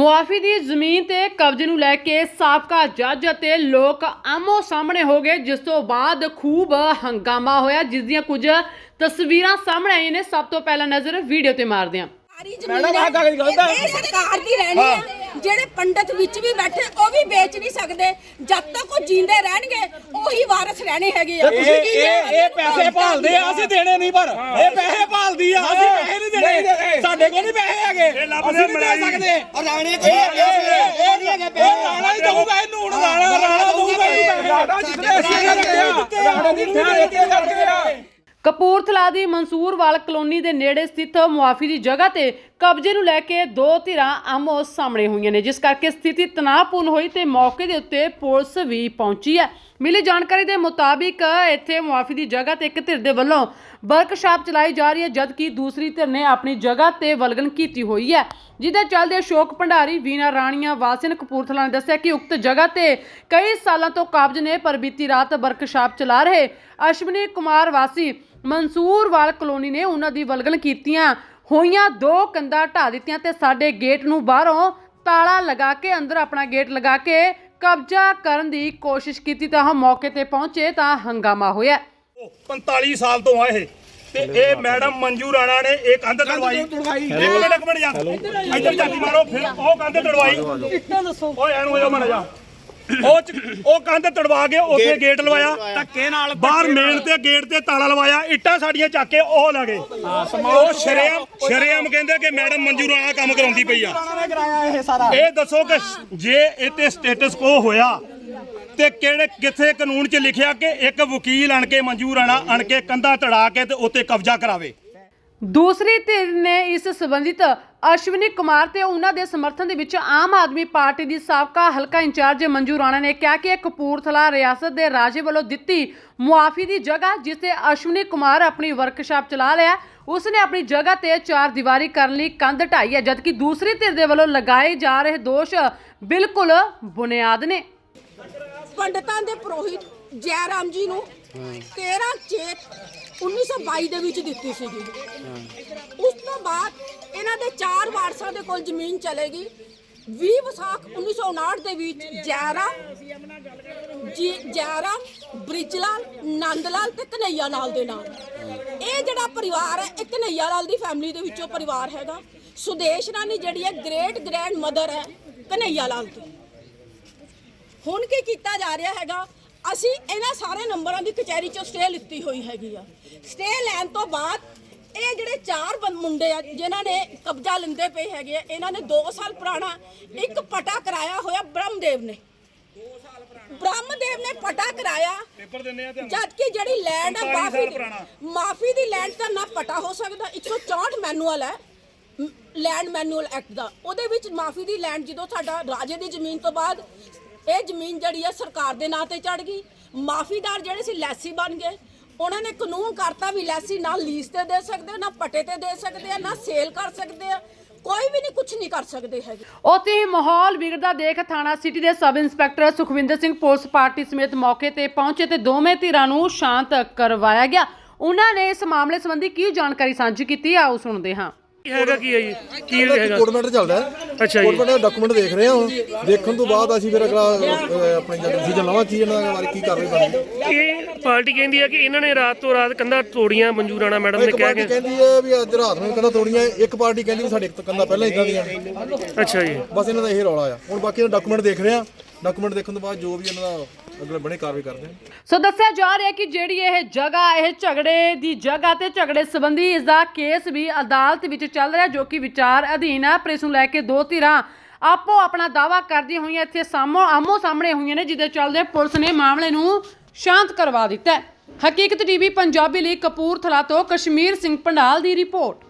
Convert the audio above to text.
ਮੁਆਫੀ ਦੀ ਜ਼ਮੀਨ ਤੇ ਕਬਜ਼ੇ ਨੂੰ ਲੈ ਕੇ ਸਾਬਕਾ ਜੱਜ ਅਤੇ ਲੋਕ ਆਮੋ ਸਾਹਮਣੇ ਹੋ ਗਏ ਜਿਸ ਤੋਂ ਬਾਅਦ ਖੂਬ ਹੰਗਾਮਾ ਹੋਇਆ ਜਿਸ ਦੀਆਂ ਕੁਝ ਤਸਵੀਰਾਂ ਸਾਹਮਣੇ ਆਈਆਂ ਨੇ। ਸਭ ਤੋਂ ਪਹਿਲਾਂ ਨਜ਼ਰ ਵੀਡੀਓ ਤੇ ਮਾਰਦੇ ਹਾਂ। ਸਾਰੀ ਜ਼ਮੀਨ ਹੈ ਇਹ ਸਰਕਾਰ ਦੀ ਰਹਿਣੀ ਹੈ। ਜਿਹੜੇ ਪੰਡਤ ਵਿੱਚ ਵੀ ਬੈਠੇ ਉਹ ਵੀ ਵੇਚ ਨਹੀਂ ਸਕਦੇ। ਜਦ ਤੱਕ ਉਹ ਜਿੰਦੇ ਰਹਿਣਗੇ ਉਹੀ ਵਾਰਸ ਰਹਿਣੇ ਹੈਗੇ ਆ। ਇਹ ਇਹ ਇਹ ਪੈਸੇ ਭਾਲਦੇ ਆ ਅਸੀਂ ਦੇਣੇ ਨਹੀਂ ਪਰ। ਇਹ ਪੈਸੇ ਭਾਲਦੀ ਆ। ਅਸੀਂ ਪੈਸੇ ਨਹੀਂ ਦੇਣੇ ਸਾਡੇ ਕੋਲ ਨਹੀਂ ਪੈਸੇ ਹੈਗੇ ਅਸੀਂ ਨਹੀਂ ਦੇ ਸਕਦੇ ਰਾਣੇ ਇਹ ਇਹ ਇਹ ਨਹੀਂ ਹੈਗੇ ਪੈਸੇ ਰਾਣਾ ਹੀ ਦਊਗਾ ਇਹਨੂੰ ਹੁਣ ਰਾਣਾ ਰਾਣਾ ਦਊਗਾ ਇਹਨੂੰ ਰਾਣਾ ਜਿੱਥੇ ਅਸੀਂ ਦਿੱਤੇ ਆ ਰਾਣਾ ਦੀ ਕਰਦੇ ਆ ਕਪੂਰਥਲਾ ਦੀ ਮਨਸੂਰਵਾਲ ਕਲੋਨੀ ਦੇ ਨੇੜੇ ਸਥਿਤ ਮੁਆਫੀ ਦੀ ਜਗ੍ਹਾ ਤੇ ਕਬਜ਼ੇ ਨੂੰ ਲੈ ਕੇ ਦੋ ਧਿਰਾਂ ਆਮੋ ਸਾਹਮਣੇ ਹੋਈਆਂ ਨੇ, ਜਿਸ ਕਰਕੇ ਸਥਿਤੀ ਤਣਾਅਪੂਰਨ ਹੋਈ ਤੇ ਮੌਕੇ ਦੇ ਉੱਤੇ ਪੁਲਿਸ ਵੀ ਪਹੁੰਚੀ ਹੈ। ਮਿਲੀ ਜਾਣਕਾਰੀ ਦੇ ਮੁਤਾਬਿਕ ਇੱਥੇ ਮੁਆਫੀ ਦੀ ਜਗ੍ਹਾ ਤੇ ਇੱਕ ਧਿਰ ਦੇ ਵੱਲੋਂ ਵਰਕਸ਼ਾਪ ਚਲਾਈ ਜਾ ਰਹੀ ਹੈ, ਜਦਕਿ ਦੂਸਰੀ ਧਿਰ ਨੇ ਆਪਣੀ ਜਗ੍ਹਾ ਤੇ ਵਲਗਣ ਕੀਤੀ ਹੋਈ ਹੈ, ਜਿਹਦੇ ਚੱਲਦੇ ਅਸ਼ੋਕ ਭੰਡਾਰੀ, ਵੀਨਾ ਰਾਣੀਆਂ, ਵਾਸਿਨ ਕਪੂਰਥਲਾ ਨੇ ਦੱਸਿਆ ਕਿ ਉਕਤ ਜਗ੍ਹਾ ਤੇ ਕਈ ਸਾਲਾਂ ਤੋਂ ਕਾਬਜ ਨੇ, ਪਰ ਬੀਤੀ ਰਾਤ ਵਰਕਸ਼ਾਪ ਚਲਾ ਰਹੇ ਅਸ਼ਵਨੀ ਕੁਮਾਰ ਵਾਸੀ ਮਨਸੂਰਵਾਲ ਕਲੋਨੀ ਨੇ ਉਹਨਾਂ ਦੀ ਵਲਗਣ ਕੀਤੀਆਂ। ਹੋਈਆਂ ਦੋ ਕੰਧਾਂ ਢਾ ਦਿੱਤੀਆਂ ਤੇ ਸਾਡੇ ਗੇਟ ਨੂੰ ਬਾਹਰੋਂ ਤਾਲਾ ਲਗਾ ਕੇ ਅੰਦਰ ਆਪਣਾ ਗੇਟ ਲਗਾ ਕੇ ਕਬਜ਼ਾ ਕਰਨ ਦੀ ਕੋਸ਼ਿਸ਼ ਕੀਤੀ ਤਾਂ ਉਹ ਮੌਕੇ ਤੇ ਪਹੁੰਚੇ ਤਾਂ ਹੰਗਾਮਾ ਹੋਇਆ। 45 ਸਾਲ ਤੋਂ ਆ ਇਹ। ਤੇ ਇਹ ਮੈਡਮ ਮੰਜੂ ਰਾਣਾ ਨੇ ਇਹ ਕੰਧ ਤੜਵਾਈ। ਇੱਕ ਮਿੰਟ ਇੱਕ ਮਿੰਟ ਜਾ। ਇੱਧਰ ਜਾਤੀ ਮਾਰੋ ਫਿਰ ਉਹ ਕੰਧ ਤੜਵਾਈ। ਇੱਟਾਂ ਦੱਸੋ। ਓਏ ਐਨੂੰ ਹੋਇਆ ਮਨ ਜਾ। ਉਹ ਚ- ਉਹ ਕੰਧ ਤੜਵਾ ਕੇ ਉੱਥੇ ਗੇਟ ਲਵਾਇਆ। ਧੱਕੇ ਨਾਲ ਬਾਹਰ ਮੇਨ ਤੇ ਗੇਟ ਤੇ ਤਾਲਾ ਲਵਾਇਆ ਇੱਟਾਂ ਸਾਡੀਆਂ ਚੱਕ ਕੇ ਉਹ ਲਗੇ ਉਹ ਸ਼ਰੇਆਮ ਸ਼ਰੇਆਮ ਕਹਿੰਦੇ ਕਿ ਮੈਡਮ ਮੰਜੂ ਰਾਣਾ ਕੰਮ ਕਰਾਉਂਦੀ ਪਈ ਆ। ਇਹ ਦੱਸੋ ਕਿ ਜੇ ਇਹ ਤੇ ਸਟੇਟਸ ਕੋ ਹੋਇਆ ਤੇ ਕਿਹੜੇ ਕਿੱਥੇ ਕਾਨੂੰਨ 'ਚ ਲਿਖਿਆ ਕਿ ਇੱਕ ਵਕੀਲ ਅਣ ਕੇ ਮਨਜ਼ੂਰ ਆਣਾ ਅਣ ਕੇ ਕੰਧਾ ਤੜਾ ਕੇ ਤੇ ਉੱਤੇ ਕਬਜ਼ਾ ਕਰਾਵੇ? ਦੂਸਰੀ ਧਿਰ ਨੇ ਇਸ ਸੰਬੰਧਿਤ ਅਸ਼ਵਨੀ ਕੁਮਾਰ ਤੇ ਉਹਨਾਂ ਦੇ ਸਮਰਥਨ ਦੇ ਵਿੱਚ ਆਮ ਆਦਮੀ ਪਾਰਟੀ ਦੀ ਸਾਬਕਾ ਹਲਕਾ ਇੰਚਾਰਜ ਮੰਜੂ ਰਾਣਾ ਨੇ ਕਿਹਾ ਕਿ ਇਹ ਕਪੂਰਥਲਾ ਰਿਆਸਤ ਦੇ ਰਾਜੇ ਵੱਲੋਂ ਦਿੱਤੀ ਮੁਆਫੀ ਦੀ ਜਗ੍ਹਾ ਜਿਸੇ ਅਸ਼ਵਨੀ ਕੁਮਾਰ ਆਪਣੀ ਵਰਕਸ਼ਾਪ ਚਲਾ ਲਿਆ। ਉਸ ਨੇ ਆਪਣੀ ਜਗ੍ਹਾ ਤੇ ਚਾਰ ਦੀਵਾਰੀ ਕਰਨ ਲਈ ਕੰਧ ਢਾਈ ਹੈ ਜਦਕਿ ਦੂਸਰੀ ਧਿਰ ਦੇ ਵੱਲੋਂ ਲਗਾਏ ਜਾ ਰਹੇ ਦੋਸ਼ ਬਿਲਕੁਲ ਬੁਨਿਆਦ ਨੇ। ਪੰਡਤਾਂ ਦੇ ਪੁਰੋਹਿਤ ਜੈ ਰਾਮ ਜੀ ਨੂੰ 13 ਚੇਤ 1922 ਦੇ ਵਿੱਚ ਦਿੱਤੀ ਸੀਗੀ। ਉਸ ਤੋਂ ਬਾਅਦ ਇਹਨਾਂ ਦੇ ਚਾਰ ਵਾਰਸਾਂ ਦੇ ਕੋਲ ਜ਼ਮੀਨ ਚਲੇਗੀ 20 ਵਿਸਾਖ 1959 ਦੇ ਵਿੱਚ ਜੈਰਾਮ ਜੀ ਜੈਰਾਮ ਬ੍ਰਿਜਲਾਲ ਨੰਦਲਾਲ ਤੇ ਕਨਈਆ ਲਾਲ ਦੇ ਨਾਲ। ਇਹ ਜਿਹੜਾ ਪਰਿਵਾਰ ਹੈ ਇਹ ਕਨਈਆ ਲਾਲ ਦੀ ਫੈਮਿਲੀ ਦੇ ਵਿੱਚੋਂ ਪਰਿਵਾਰ ਹੈਗਾ। ਸੁਦੇਸ਼ ਰਾਣੀ ਜਿਹੜੀ ਹੈ ਗ੍ਰੇਟ ਗ੍ਰੈਂਡ ਮਦਰ ਹੈ ਕਨਈਆ ਲਾਲ ਦੀ ਹੁਣ ਕੀ ਕੀਤਾ ਜਾ ਰਿਹਾ ਹੈਗਾ? ਅਸੀਂ ਇਹਨਾਂ ਸਾਰੇ ਨੰਬਰਾਂ ਦੀ ਕਚਹਿਰੀ ਚੋਂ ਸਟੇ ਲਿੱਤੀ ਹੋਈ ਹੈਗੀ ਆ। ਸਟੇ ਲੈਣ ਤੋਂ ਬਾਅਦ ਇਹ ਜਿਹੜੇ ਚਾਰ ਬੰ- ਮੁੰਡੇ ਆ ਜਿਨ੍ਹਾਂ ਨੇ ਕਬਜ਼ਾ ਲੈਂਦੇ ਪਏ ਹੈਗੇ ਆ ਇਹਨਾਂ ਨੇ 2 ਸਾਲ ਪੁਰਾਣਾ ਇੱਕ ਪਟਾ ਕਰਾਇਆ ਹੋਇਆ ਬ੍ਰਹਮਦੇਵ ਨੇ। ਬ੍ਰਹਮਦੇਵ ਨੇ ਪਟਾ ਕਰਾਇਆ ਪੇਪਰ ਦਿੰਦੇ ਆ ਤੇ ਜਦ ਕਿ ਜਿਹੜੀ ਲੈਂਡ ਹੈ 45 ਮਾਫੀ ਸਾਲ ਪੁਰਾਣਾ। ਮਾਫੀ ਦੀ ਲੈਂਡ ਦਾ ਨਾ ਪਟਾ ਹੋ ਸਕਦਾ 164 ਮੈਨੂਅਲ ਹੈ ਲੈਂਡ ਮੈਨੂਅਲ ਐਕਟ ਦਾ। ਉਹਦੇ ਵਿੱਚ ਮਾਫੀ ਦੀ ਲੈਂਡ ਜਦੋਂ ਸਾਡਾ ਰਾਜੇ ਦੀ ਜ਼ਮੀਨ ਤੋਂ ਬਾਅਦ ਇਹ ਜ਼ਮੀਨ ਜਿਹੜੀ ਆ ਸਰਕਾਰ ਦੇ ਨਾਂ ਤੇ ਚੜ ਗਈ। ਮਾਫੀਦਾਰ ਜਿਹੜੇ ਸੀ, ਲੈਸੀ ਬਣ ਗਏ। ਉਹਨਾਂ ਨੇ ਕਾਨੂੰਨ ਕਰਤਾ ਵੀ ਲੈਸੀ ਨਾ ਲੀਜ਼ ਤੇ ਦੇ ਸਕਦੇ, ਨਾ ਪਟੇ ਤੇ ਦੇ ਸਕਦੇ ਆ, ਨਾ ਸੇਲ ਕਰ ਸਕਦੇ ਆ। ਕੋਈ ਵੀ ਨਹੀਂ ਕੁਝ ਨਹੀਂ ਕਰ ਸਕਦੇ ਹੈਗੇ। ਉੱਥੇ ਹੀ ਮਾਹੌਲ ਵਿਗੜਦਾ ਦੇਖ ਥਾਣਾ ਸਿਟੀ ਦੇ sub inspector Sukhwinder Singh police party ਸਮੇਤ ਮੌਕੇ ਤੇ ਪਹੁੰਚੇ ਤੇ ਦੋਵੇਂ ਧਿਰਾਂ ਨੂੰ ਸ਼ਾਂਤ ਕਰਵਾਇਆ ਗਿਆ। ਉਹਨਾਂ ਨੇ ਇਸ ਮਾਮਲੇ ਸੰਬੰਧੀ ਕੀ ਜਾਣਕਾਰੀ ਸਾਂਝੀ ਕੀਤੀ ਆਓ ਸੁਣਦੇ ਹਾਂ। ਕੀ ਹੈਗਾ ਕੀ ਹੈ ਜੀ? ਕੀ ਹੈਗਾ? ਕੋਰਟ ਮੈਟਰ ਚੱਲਦਾ ਹੈ। ਅੱਛਾ ਜੀ। ਕੋਰਟ ਮੈਟਰ ਡਾਕੂਮੈਂਟ ਦੇਖ ਰਹੇ ਹਾਂ ਦੇਖਣ ਤੋਂ ਬਾਅਦ ਅਸੀਂ ਫਿਰ ਅਗਲਾ ਅਹ, ਆਪਣੇ ਜਦ ਡਿਸੀਜਨ ਲਵਾਂ ਕੀ ਇਹਨਾਂ ਦੇ ਬਾਰੇ ਕੀ ਕਾਰਵਾਈ ਬਣਦੀ ਇਹ ਪਾਰਟੀ ਕਹਿੰਦੀ ਹੈ ਕਿ ਇਹਨਾਂ ਨੇ ਰਾਤ ਤੋਂ ਰਾਤ ਕੰਧਾਂ ਤੋੜੀਆਂ ਮਨਜੂਰਾਣਾ ਮੈਡਮ ਨੇ ਇੱਕ ਕਹਿ ਪਾਰਟੀ ਕੇ। ਕਹਿੰਦੀ ਹੈ ਵੀ ਅੱਜ ਰਾਤ ਨੂੰ ਕੰਦਾ ਤੋੜੀਆਂ ਇੱਕ ਪਾਰਟੀ ਕਹਿੰਦੀ ਵੀ ਸਾਡੇ ਇੱਕ ਕੰਦਾ ਪਹਿਲਾਂ ਇਦਾਂ ਦੀਆਂ ਅੱਛਾ ਜੀ। ਬਸ ਇਹਨਾਂ ਦਾ ਇਹ ਰੌਲਾ ਆ। ਹੁਣ ਬਾਕੀ ਇਹਨਾਂ ਡਾਕੂਮੈਂਟ ਦੇਖ ਰਹੇ ਹਾਂ। ਡਾਕੂਮੈਂਟ ਦੇਖਣ ਤੋਂ ਬਾਅਦ ਜੋ ਵੀ ਇਹਨਾਂ ਦਾ ਅਗਲੇ ਬਣੇ ਕਾਰਵਾਈ ਕਰਦੇ ਹਾਂ। ਸੋ ਦੱਸਿਆ ਜਾ ਰਿਹਾ ਕਿ ਜਿਹੜੀ ਇਹ ਜਗ੍ਹਾ, ਇਹ ਝਗੜੇ ਦੀ ਜਗ੍ਹਾ ਤੇ ਝਗੜੇ ਸੰਬੰਧੀ ਇਸ ਦਾ ਕੇਸ ਵੀ ਅਦਾਲਤ ਵਿੱਚ ਚੱਲ ਰਿਹਾ, ਜੋ ਕਿ ਵਿਚਾਰ ਅਧੀਨ ਹੈ। ਪਰ ਇਸ ਨੂੰ ਲੈ ਕੇ ਦੋ ਧਿਰਾਂ ਆਪੋ ਆਪਣਾ ਦਾਵਾ ਕਰਦੀਆਂ ਹੋਈਆਂ ਇੱਥੇ ਸਾਹਮੋ ਆਮੋ ਸਾਹਮਣੇ ਹੋਈਆਂ ਨੇ, ਜਿਹਦੇ ਚੱਲਦੇ ਪੁਲਿਸ ਨੇ ਮਾਮਲੇ ਨੂੰ ਸ਼ਾਂਤ ਕਰਵਾ ਦਿੱਤਾ ਹੈ। ਹਕੀਕਤ ਟੀਵੀ ਪੰਜਾਬੀ ਲਈ ਕਪੂਰਥਲਾ ਤੋਂ ਕਸ਼ਮੀਰ ਸਿੰਘ ਪੰਡਾਲ ਦੀ ਰਿਪੋਰਟ।